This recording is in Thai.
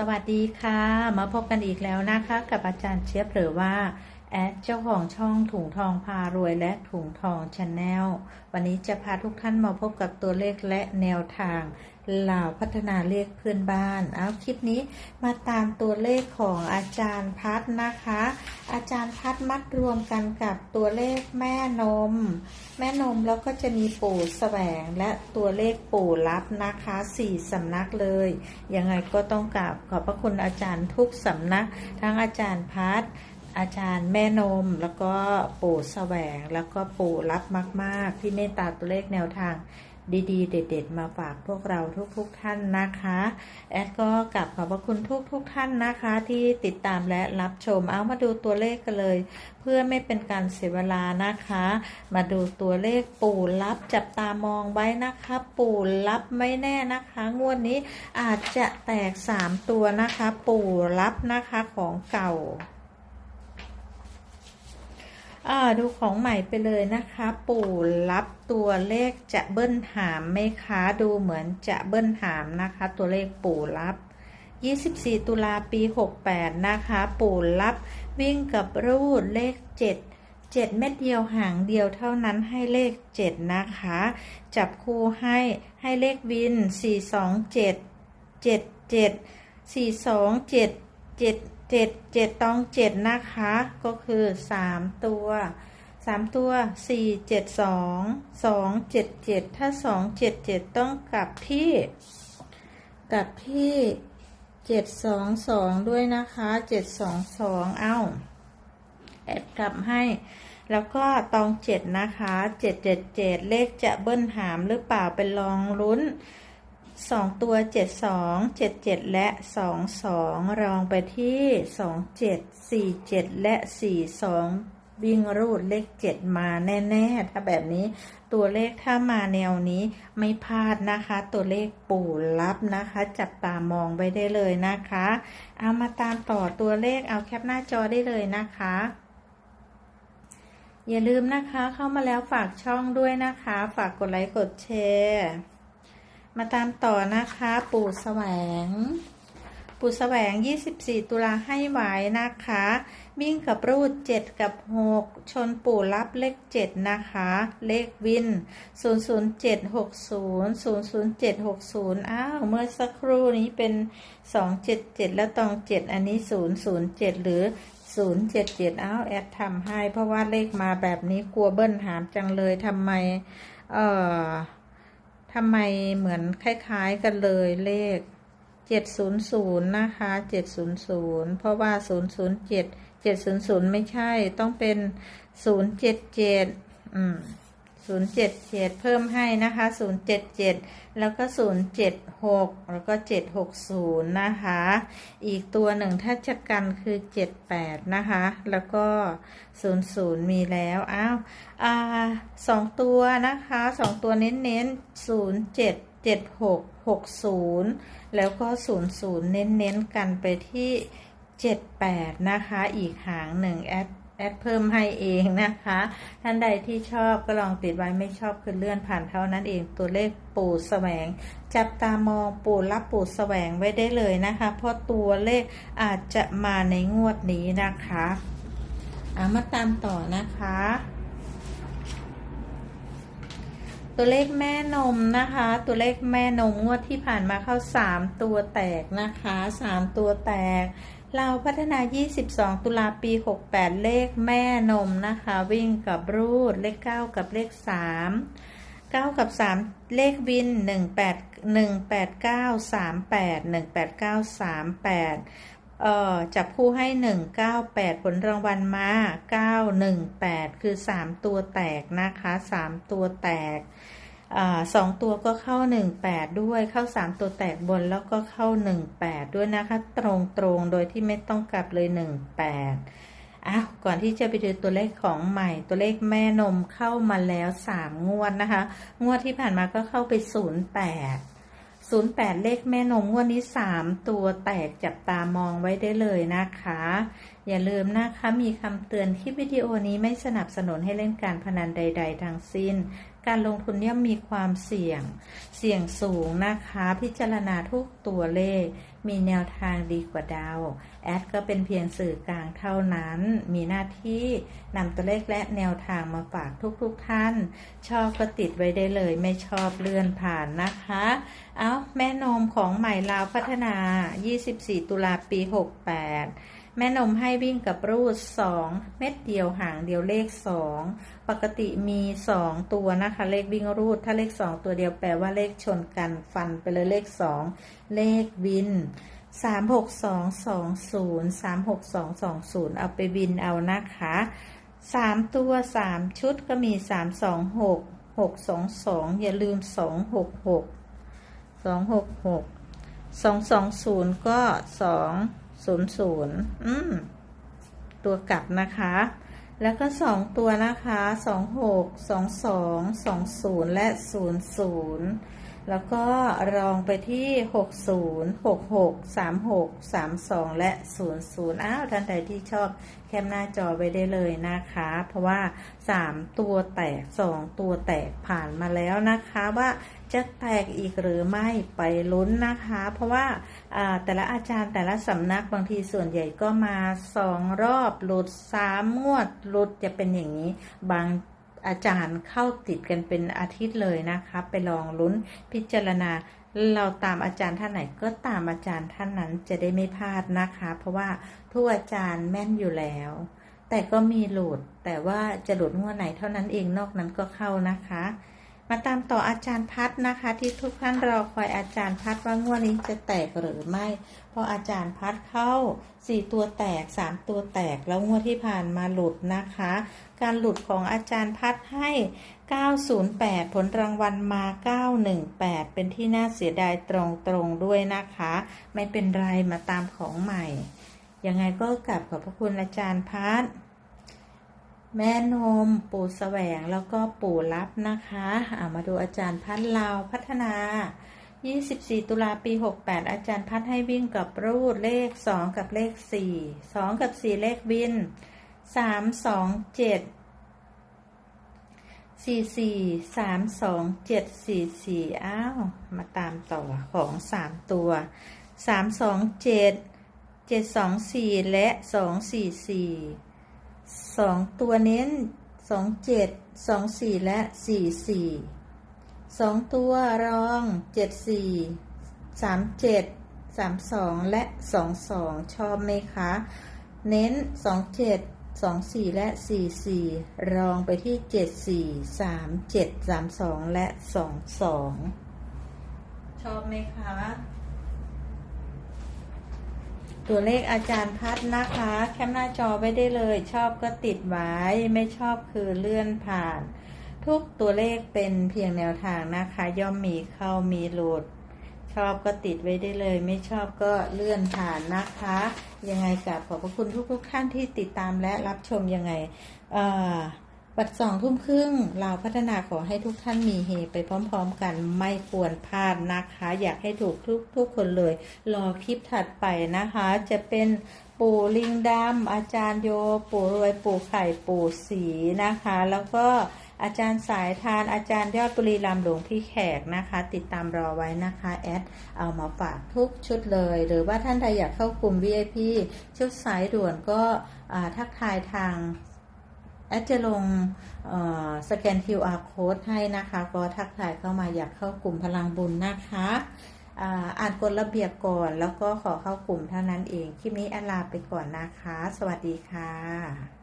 สวัสดีค่ะ มาพบกันอีกแล้วนะคะ กับอาจารย์เชียบหรือว่า แอดเจ้าของช่องถุงทองพารวยและถุงทองชาแนลวันนี้จะพาทุกท่านมาพบกับตัวเลขและแนวทางเหล่าพัฒนาเลขเพื่อนบ้าน เอาคลิปนี้มาตามตัวเลขของอาจารย์พัดนะคะ อาจารย์พัดมัดรวมกันกับตัวเลขแม่นม แม่นมแล้วก็จะมีปู่แสวงและตัวเลขปู่ลับนะคะสี่สำนักเลย ยังไงก็ต้องกราบขอบพระคุณอาจารย์ทุกสำนัก ทั้งอาจารย์พัดอาจารย์แม่นมแล้วก็ปู่แสวงแล้วก็ปู่รับมาก ๆ ที่เมตตาตัวเลขแนวทาง ดีๆ เด็ด ๆ มาฝากพวกเราทุกๆท่านนะคะ แอดก็กลับขอบพระคุณทุกๆท่านนะคะ ที่ติดตามและรับชมเอามาดูตัวเลขกันเลย เพื่อไม่เป็นการเสียเวลานะคะ มาดูตัวเลขปู่ลับจับตามองไว้นะคะ ปู่ลับไม่แน่นะคะ งวดนี้อาจจะแตก 3 ตัวนะคะ ปู่ลับนะคะของเก่า ดูของใหม่ไปเลยนะคะ ปู่รับตัวเลขจะเบิ้ลหามไหมคะดูเหมือนจะเบิ้ลหามนะคะ ตัวเลขปู่รับ 24 ตุลาปี 68 นะคะ ปู่รับวิ่งกับรูดเลข 7 7 เม็ดเดียวหางเดียวเท่านั้นให้เลข 7 นะคะ จับคู่ให้ให้เลขวิน 4 2 7 7 7 4 2 7 7 เจ็ดเจ็ดต้องเจ็ดนะคะ ก็คือสามตัวสามตัวสี่เจ็ดสองสองเจ็ดเจ็ดถ้าสองเจ็ดเจ็ดต้องกลับที่กลับที่เจ็ดสองสองด้วยนะคะเจ็ดสองสองเอ้าแอดกลับให้ แล้วก็ตองเจ็ดนะคะเจ็ดเจ็ดเจ็ดเลขจะเบิ้ลหามหรือเปล่าเป็นลองลุ้น สองตัวเจ็ดสองเจ็ดเจ็ดและสองสองรองไปที่สองเจ็ดสี่เจ็ดและสี่สองวิ่งรูดเลขเจ็ดมาแน่ๆ ถ้าแบบนี้ตัวเลขถ้ามาแนวนี้ไม่พลาดนะคะ ตัวเลขปู่ลับนะคะ จับตามองไว้ได้เลยนะคะ เอามาตามต่อตัวเลขเอาแคปหน้าจอได้เลยนะคะอย่าลืมนะคะเข้ามาแล้วฝากช่องด้วยนะคะ ฝากกดไลค์กดแชร์ มาตามต่อนะคะ ปู่แสวง ปู่แสวง 24 ตุลาให้ไว้นะคะ วิ่งกับรูด 7 กับ 6 ชนปู่รับเลข 7 นะคะ เลขวิน 00760 00760 อ้าว เมื่อสักครู่นี้เป็น 277 แล้วตอง 7 อันนี้ 007 หรือ 077 อ้าว แอดทำให้ เพราะว่าเลขมาแบบนี้กลัวเบิ้ลหามจังเลยทำไม เอ่อ ทำไมเหมือนคล้ายๆกันเลยเลข 700 นะคะ 700 เพราะว่า 007 700 ไม่ใช่ต้องเป็น 077 อืม 077 เพิ่มให้นะคะ 077 แล้วก็ 076 แล้วก็ 760 นะคะ อีกตัวหนึ่งถ้าจะกันคือ 78 นะคะ แล้วก็ 00 มีแล้วอ้าวอ่าสองตัวนะคะสองตัวเน้นๆ07 76 60 แล้วก็ 00 เน้นๆ กันไปที่ 78 นะคะ อีกหางหนึ่งแอด แอดเพิ่มให้เองนะคะ ท่านใดที่ชอบก็ลองติดไว้ไม่ชอบคือเลื่อนผ่านเท่านั้นเองตัวเลขปู่แสวง จับตามองปู่รับปู่แสวงไว้ได้เลยนะคะ เพราะตัวเลขอาจจะมาในงวดนี้นะคะเอามาตามต่อนะคะ ตัวเลขแม่นมนะคะ ตัวเลขแม่นมงวดที่ผ่านมาเข้า 3 ตัวแตกนะคะ 3 ตัวแตก เราพัฒนา 22 ตุลาปี 68 เลขแม่นมนะคะ วิ่งกับรูด เลข 9 กับเลข 3 9 กับ 3 เลขวิน 18 189 38 189 38 เอ่อ จับคู่ให้ 198 ผลรางวัลมา 918 คือ 3 ตัวแตกนะคะ 3 ตัวแตก สองตัวก็เข้า 18 ด้วยเข้า 3 ตัวแตกบนแล้วก็เข้า 18 ด้วยนะคะ ตรงตรงๆโดยที่ไม่ต้องกลับเลย 18อ้าวก่อนที่จะไปดูตัวเลขของใหม่ตัวเลขแม่นมเข้ามาแล้ว 3 งวดนะคะ งวดที่ผ่านมาก็เข้าไป 08 08 เลขแม่นมงวดนี้ 3 ตัวแตกจับตามองไว้ได้เลยนะคะ อย่าลืมนะคะมีคำเตือนที่วิดีโอนี้ไม่สนับสนุนให้เล่นการพนันใด ๆ ทั้งสิ้น การลงทุนเนี่ยมีความเสี่ยง เสี่ยงสูงนะคะ พิจารณาทุกตัวเลข มีแนวทางดีกว่าดาว แอดก็เป็นเพียงสื่อกลางเท่านั้น มีหน้าที่นำตัวเลขและแนวทางมาฝากทุกๆทท่าน ชอบก็ติดไว้ได้เลย ไม่ชอบเลื่อนผ่านนะคะ เอาแม่นมของใหม่ลาวพัฒนา 24 ตุลาปี 68 แม่นมให้วิ่งกับรูด 2 เม็ดเดียวหางเดียวเลข 2 ปกติมี 2 ตัวนะคะ เลขวิ่งรูด ถ้าเลข 2 ตัวเดียวแปลว่าเลขชนกันฟันไปเลยเลข 2 เลขวิน 36220 36220 เอาไปวินเอานะคะ 3 ตัว 3 ชุดก็มี 326 622 อย่าลืม 266 266 220 ก็ 200อืม ตัวกลับนะคะ แล้วก็2ตัวนะคะ26 22 20และ00แล้วก็รองไปที่60 66 36 32และ00อ้าวท่านใดที่ชอบแคปหน้าจอไว้ได้เลยนะคะ เพราะว่า3ตัวแตก2ตัวแตกผ่านมาแล้วนะคะว่า จะแตกอีกหรือไม่ไปลุ้นนะคะ เพราะว่าแต่ละอาจารย์แต่ละสำนักบางทีส่วนใหญ่ก็มาสองรอบหลุดสามงวดหลุดจะเป็นอย่างนี้ บางอาจารย์เข้าติดกันเป็นอาทิตย์เลยนะคะ ไปลองลุ้นพิจารณาเราตามอาจารย์ท่านไหนก็ตามอาจารย์ท่านนั้นจะได้ไม่พลาดนะคะ เพราะว่าทุกอาจารย์แม่นอยู่แล้ว แต่ก็มีหลุดแต่ว่าจะหลุดงวดไหนเท่านั้นเองนอกนั้นก็เข้านะคะ มาตามต่ออาจารย์พัดนะคะ ที่ทุกท่านรอคอยอาจารย์พัดว่างวดนี้จะแตกหรือไม่ เพราะอาจารย์พัดเข้า 4 ตัวแตก 3 ตัวแตกแล้วงวดที่ผ่านมาหลุดนะคะ การหลุดของอาจารย์พัดให้ 908 ผลรางวัลมา 918 เป็นที่น่าเสียดายตรงๆด้วยนะคะ ไม่เป็นไรมาตามของใหม่ ยังไงก็กลับขอบพระคุณอาจารย์พัด แม่นมปู่แสวงแล้วก็ปู่รับนะคะามาดูอาจารย์พัดลาวพัฒนา 24 ตุลาปี 68 อาจารย์พัดให้วิ่งกับรูดเลข 2 กับเลข 4 2 กับ 4 เลขวิน 3 2 7สี่สี่สามสองเจ็ดสี่สี่อ้าว มาตามต่อของสามตัวสามสองเจ็ดเจ็ดสองสี่และสอง สองตัวเน้นสองเจ็ดสองสี่และสี่สี่สองตัวรองเจ็ดสี่สามเจ็ดสามสองและสองสองชอบไหมคะ เน้นสองเจ็ดสองสี่และสี่สี่รองไปที่เจ็ดสี่สามเจ็ดสามสองและสองสองชอบไหมคะ ตัวเลขอาจารย์พัดนะคะ แคปหน้าจอไว้ได้เลย ชอบก็ติดไว้ไม่ชอบคือเลื่อนผ่าน ทุกตัวเลขเป็นเพียงแนวทางนะคะ ย่อมมีเข้ามีหลุด ชอบก็ติดไว้ได้เลย ไม่ชอบก็เลื่อนผ่านนะคะ ยังไงกับขอบพระคุณทุกๆท่านที่ติดตามและรับชมยังไง บัดสองทุ่มครึ่งเราพัฒนาขอให้ทุกท่านมีเฮไปพร้อม ๆ กันไม่ควรพลาดนะคะ อยากให้ถูกทุกทุกคนเลย รอคลิปถัดไปนะคะ จะเป็นปู่ลิงดำอาจารย์โย ปู่รวยปู่ไข่ปู่สีนะคะ แล้วก็อาจารย์สายทานอาจารย์ยอดบุรีรัมหลวงพี่แขกนะคะ ติดตามรอไว้นะคะแอดเอามาฝากทุกชุดเลย หรือว่าท่านใดอยากเข้ากลุ่ม VIP ชุดสายด่วนก็ทักทายทาง แอดจะลงสแกน QR code ให้นะคะ ก็ทักทายเข้ามาอยากเข้ากลุ่มพลังบุญนะคะอ่านกฎระเบียบก่อนแล้วก็ขอเข้ากลุ่มเท่านั้นเอง คลิปนี้แอดลาไปก่อนนะคะ สวัสดีค่ะ